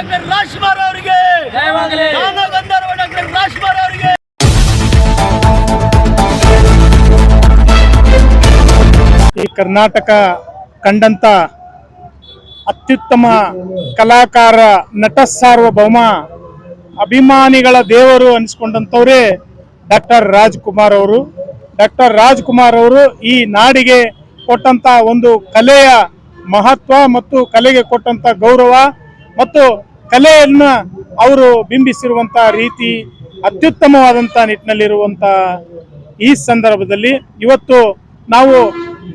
Doctor Rajkumar ಅವರಿಗೆ. ಗಂಧರ್ವ doctor Rajkumar ಅವರಿಗೆ. ಈ ಕರ್ನಾಟಕ ಕಂಡಂತ ಅತ್ಯುತ್ತಮ ಕಲಾಕಾರ ನಟ ಸಾರ್ವಭೌಮ ಅಭಿಮಾನಿಗಳ ದೇವರು ಅನಿಸ್ಕೊಂಡಂಥವ್ರೇ ಡಾಕ್ಟರ್ ರಾಜ್ಕುಮಾರ್ ಅವರು. ಡಾಕ್ಟರ್ ರಾಜ್ಕುಮಾರ್ ಅವರು ಈ ನಾಡಿಗೆ ಕೊಟ್ಟಂತ ಒಂದು ಕಲೆಯ ಮಹತ್ವ ಮತ್ತು ಕಲೆಗೆ ಕೊಟ್ಟಂತ ಗೌರವ ಮತ್ತು ಕಲೆಯನ್ನ ಅವರು ಬಿಂಬಿಸಿರುವಂತ ರೀತಿ ಅತ್ಯುತ್ತಮವಾದಂಥ ನಿಟ್ಟಿನಲ್ಲಿರುವಂಥ ಈ ಸಂದರ್ಭದಲ್ಲಿ ಇವತ್ತು ನಾವು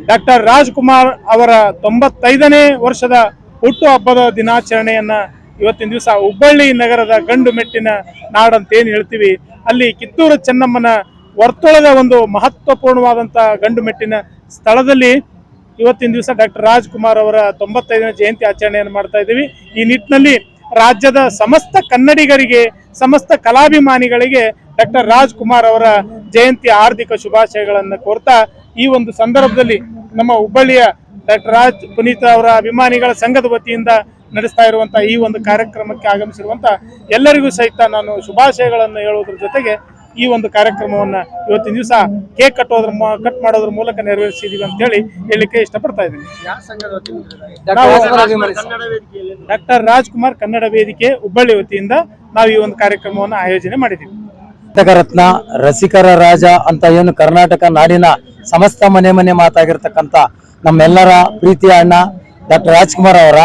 ಡಾಕ್ಟರ್ ರಾಜ್ಕುಮಾರ್ ಅವರ ತೊಂಬತ್ತೈದನೇ ವರ್ಷದ ಹುಟ್ಟು ಹಬ್ಬದ ದಿನಾಚರಣೆಯನ್ನ ಇವತ್ತಿನ ದಿವಸ ಹುಬ್ಬಳ್ಳಿ ನಗರದ ಗಂಡು ಮೆಟ್ಟಿನ ನಾಡಂತ ಏನು ಹೇಳ್ತೀವಿ. ಅಲ್ಲಿ ಕಿತ್ತೂರು ಚೆನ್ನಮ್ಮನ ವರ್ತುಳದ ಒಂದು ಮಹತ್ವಪೂರ್ಣವಾದಂಥ ಗಂಡು ಮೆಟ್ಟಿನ ಸ್ಥಳದಲ್ಲಿ ಇವತ್ತಿನ ದಿವಸ ಡಾಕ್ಟರ್ ರಾಜ್ಕುಮಾರ್ ಅವರ ತೊಂಬತ್ತೈದನೇ ಜಯಂತಿ ಆಚರಣೆಯನ್ನು ಮಾಡ್ತಾ ಇದ್ದೀವಿ. ಈ ನಿಟ್ಟಿನಲ್ಲಿ ರಾಜ್ಯದ ಸಮಸ್ತ ಕನ್ನಡಿಗರಿಗೆ, ಸಮಸ್ತ ಕಲಾಭಿಮಾನಿಗಳಿಗೆ ಡಾಕ್ಟರ್ ರಾಜ್ಕುಮಾರ್ ಅವರ ಜಯಂತಿ ಹಾರ್ದಿಕ ಶುಭಾಶಯಗಳನ್ನು ಕೋರ್ತಾ ಈ ಒಂದು ಸಂದರ್ಭದಲ್ಲಿ ನಮ್ಮ ಹುಬ್ಬಳ್ಳಿಯ ಡಾಕ್ಟರ್ ರಾಜ್ ಪುನೀತ್ ಅವರ ಅಭಿಮಾನಿಗಳ ಸಂಘದ ವತಿಯಿಂದ ನಡೆಸ್ತಾ ಇರುವಂತಹ ಈ ಒಂದು ಕಾರ್ಯಕ್ರಮಕ್ಕೆ ಆಗಮಿಸಿರುವಂತ ಎಲ್ಲರಿಗೂ ಸಹಿತ ನಾನು ಶುಭಾಶಯಗಳನ್ನು ಹೇಳುವುದರ ಜೊತೆಗೆ ಈ ಒಂದು ಕಾರ್ಯಕ್ರಮವನ್ನ ಇವತ್ತಿನ ದಿವಸ ಕೇಕ್ ಕಟ್ಟೋದ್ರ ಮೂ- ಕಟ್ ಮಾಡೋದ್ರ ಮೂಲಕ ನೆರವೇರಿಸಿದೀವಿ ಅಂತ ಹೇಳಿ ಹೇಳಲಿಕ್ಕೆ ಇಷ್ಟಪಡ್ತಾ ಇದ್ದೀನಿ. ಡಾಕ್ಟರ್ ರಾಜ್ಕುಮಾರ್ ಕನ್ನಡ ವೇದಿಕೆ ಹುಬ್ಬಳ್ಳಿ ವತಿಯಿಂದ ನಾವು ಈ ಒಂದು ಕಾರ್ಯಕ್ರಮವನ್ನು ಆಯೋಜನೆ ಮಾಡಿದ್ದೀವಿ. ರತ್ನ ರಸಿಕರ ರಾಜ ಅಂತ ಏನು ಕರ್ನಾಟಕ ನಾಡಿನ ಸಮಸ್ತ ಮನೆ ಮನೆ ಮಾತಾಗಿರ್ತಕ್ಕಂಥ ನಮ್ಮೆಲ್ಲರ ಪ್ರೀತಿಯ ಅಣ್ಣ ಡಾಕ್ಟರ್ ರಾಜ್ಕುಮಾರ್ ಅವರ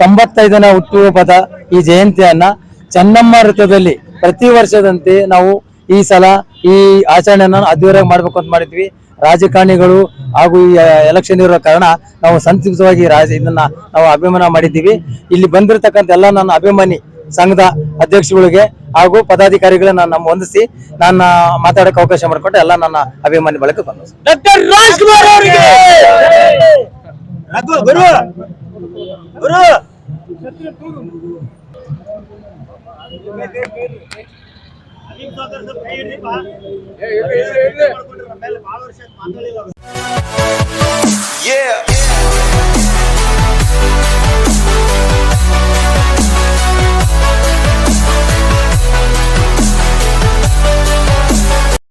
ತೊಂಬತ್ತೈದನೇ ಹುಟ್ಟುಹಬ್ಬದ ಈ ಜಯಂತಿಯನ್ನ ಚೆನ್ನಮ್ಮ ವೃತ್ತದಲ್ಲಿ ಪ್ರತಿ ವರ್ಷದಂತೆ ನಾವು ಈ ಸಲ ಈ ಆಚರಣೆಯನ್ನು ಅದ್ದೂರಿಯಾಗಿ ಮಾಡ್ಬೇಕು ಅಂತ ಮಾಡಿದ್ವಿ. ರಾಜಕಾರಣಿಗಳು ಹಾಗೂ ಈ ಎಲೆಕ್ಷನ್ ಇರೋ ಕಾರಣ ನಾವು ಸಂತೃಪ್ತವಾಗಿ ರಾಜ ಇದನ್ನ ನಾವು ಅಭಿಮಾನ ಮಾಡಿದ್ದೀವಿ. ಇಲ್ಲಿ ಬಂದಿರತಕ್ಕಂಥ ಎಲ್ಲ ನನ್ನ ಅಭಿಮಾನಿ ಸಂಘದ ಅಧ್ಯಕ್ಷಗಳಿಗೆ ಹಾಗೂ ಪದಾಧಿಕಾರಿಗಳನ್ನ ನಾನು ನಮ್ಮ ಹೊಂದಿಸಿ ನನ್ನ ಮಾತಾಡಕ್ಕೆ ಅವಕಾಶ ಮಾಡಿಕೊಂಡು ಎಲ್ಲ ನನ್ನ ಅಭಿಮಾನಿ ಬಳಕೆ ಬಂದ ಡಾಕ್ಟರ್ ರಾಜ್ಕುಮಾರ್ ಅವರಿಗೆ! ರಘು ಗುರು! ಗುರು! Yeah.